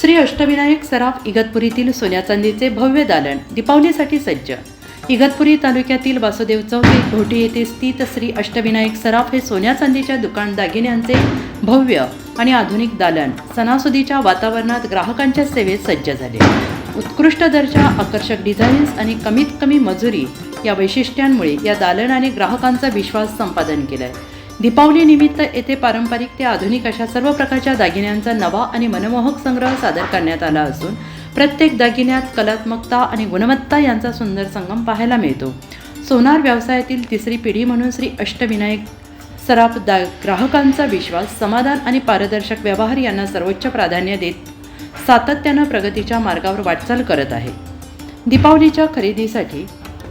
श्री अष्टविनायक सराफ इगतपुरीतील सोन्या चांदीचे भव्य दालन. दीपावलीसाठी सज्ज. इगतपुरी तालुक्यातील वासुदेव चौक घोटी येथे स्थित श्री अष्टविनायक सराफ हे सोन्या चांदीच्या दुकान दागिन्यांचे भव्य आणि आधुनिक दालन. सणासुदीच्या वातावरणात ग्राहकांच्या सेवेत सज्ज झाले. उत्कृष्ट दर्जा आकर्षक डिझाईन्स आणि कमीत कमी मजुरी या वैशिष्ट्यांमुळे या दालनाने ग्राहकांचा विश्वास संपादन केलाय. आहे निमित्त येथे पारंपरिक ते आधुनिक अशा सर्व प्रकारच्या दागिन्यांचा नवा आणि मनमोहक संग्रह सादर करण्यात आला असून प्रत्येक दागिन्यात कलात्मकता आणि गुणवत्ता यांचा सुंदर संगम पाहायला मिळतो. सोनार व्यवसायातील तिसरी पिढी म्हणून श्री अष्टविनायक सराफ दा ग्राहकांचा विश्वास समाधान आणि पारदर्शक व्यवहार यांना सर्वोच्च प्राधान्य देत सातत्यानं प्रगतीच्या मार्गावर वाटचाल करत आहे. दीपावलीच्या खरेदीसाठी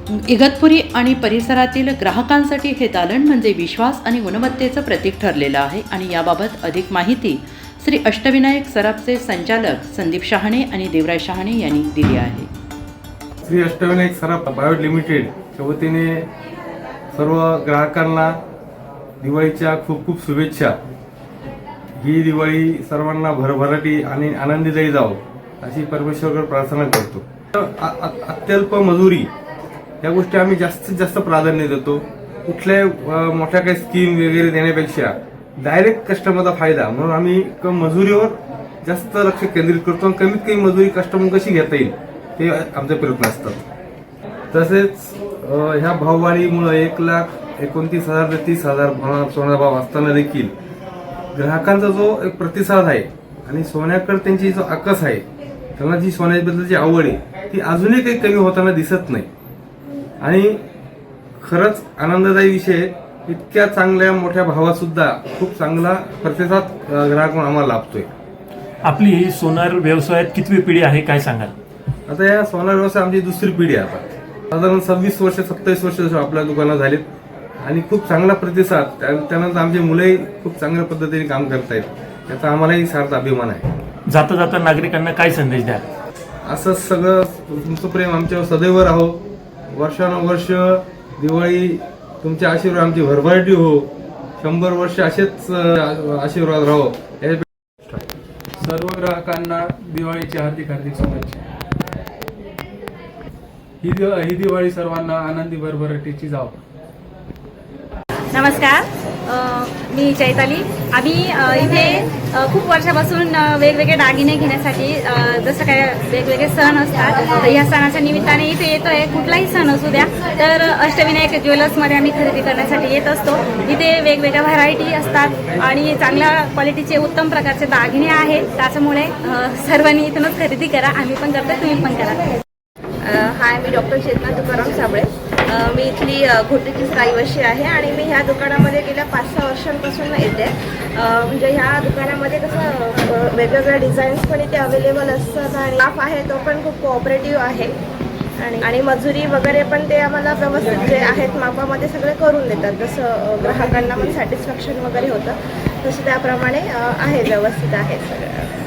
इगतपुरी आणि परिसरातील ग्राहकांसाठी हे दालन म्हणजे विश्वास आणि गुणवत्तेचं प्रतीक ठरलेलं आहे. आणि याबाबत अधिक माहिती श्री अष्टविनायक सराफचे संचालक संदीप शहाणे आणि देवराज शहाणे यांनी दिली आहे. श्री अष्टविनायक सराफ प्रायव्हेट लिमिटेडच्या वतीने सर्व ग्राहकांना दिवाळीच्या खूप खूप शुभेच्छा. ही दिवाळी सर्वांना भरभराटी आणि आनंदीदायी जावो अशी परमेश्वरकडे प्रार्थना करतो. अत्यल्प मजुरी ह्या गोष्टी आम्ही जास्तीत जास्त प्राधान्य देतो. कुठल्या मोठ्या काही स्कीम वगैरे देण्यापेक्षा डायरेक्ट कस्टमरचा फायदा. म्हणून आम्ही क- मजुरीवर जास्त लक्ष केंद्रित करतो आणि कमीत कमी मजुरी कस्टमर कशी घेता येईल ते आमचे प्रयत्न असतात. तसेच ह्या भाववाढीमुळे एक लाख एकोणतीस हजार ते तीस हजार सोन्याचा भाव असताना देखील ग्राहकांचा जो एक प्रतिसाद आहे आणि सोन्याकडे त्यांची जो आकस आहे त्यांना जी सोन्याबद्दलची आवड आहे ती अजूनही काही कमी होताना दिसत नाही. आणि खरंच आनंददायी विषय इतक्या चांगल्या मोठ्या भावात सुद्धा खूप चांगला प्रतिसाद ग्राहक आम्हाला लाभतोय. आपली सोनार व्यवसायात कितवी पिढी आहे काय सांगाल? आता या सोनार व्यवसाय आमची दुसरी पिढी आहे आता. साधारण सव्वीस वर्ष सत्तावीस वर्ष आपल्या दुकानात झालीत. आणि खूप चांगला प्रतिसाद त्या- त्यानंतर आमचे मुलंही खूप चांगल्या पद्धतीने काम करतायत. याचा आम्हालाही सार्थ अभिमान आहे. जाता जाता नागरिकांना काय संदेश द्या असं सगळं तुमचं प्रेम आमच्यावर सदैव राहो. वर्षानुवर्ष दिवाळी तुमचे आशीर्वाद आमची भरभराटी हो. शंभर वर्ष असेच आशीर्वाद राहो. सर्व ग्राहकांना दिवाळीची हार्दिक हार्दिक शुभेच्छा. ही ही दिवाळी सर्वांना आनंदी भरभराटीची जाव. नमस्कार. मी चैताली. आम्ही इथे खूप वर्षापासून वेगवेगळे दागिने घेण्यासाठी जसं काय वेगवेगळे सण असतात तर या सणाच्या निमित्ताने इथे आहे कुठलाही सण असू द्या तर अष्टविनायक ज्वेलर्समध्ये आम्ही खरेदी करण्यासाठी येत असतो. इथे वेगवेगळ्या व्हरायटी असतात आणि चांगल्या क्वालिटीचे उत्तम प्रकारचे दागिने आहेत. त्याच्यामुळे सर्वांनी इथूनच खरेदी करा. आम्ही पण करतो तुम्ही पण करा. हाय मी डॉक्टर चेतना तुकाराम साबळे. मी इथली अ, घोटीचीच रहिवाशी आहे आणि मी ह्या दुकानामध्ये गेल्या पाच सहा वर्षांपासून येते. म्हणजे ह्या दुकानामध्ये कसं वेगवेगळ्या डिझाईन्स पण इथे अवेलेबल असतात आणि स्टाफ आहे तो पण खूप कोऑपरेटिव्ह आहे. आणि आणि मजुरी वगैरे पण ते आम्हाला व्यवस्थित जे आहेत मापामध्ये सगळे करून देतात. जसं ग्राहकांना पण सॅटिस्फॅक्शन वगैरे होतं तसं त्याप्रमाणे आहे व्यवस्थित आहे सगळं.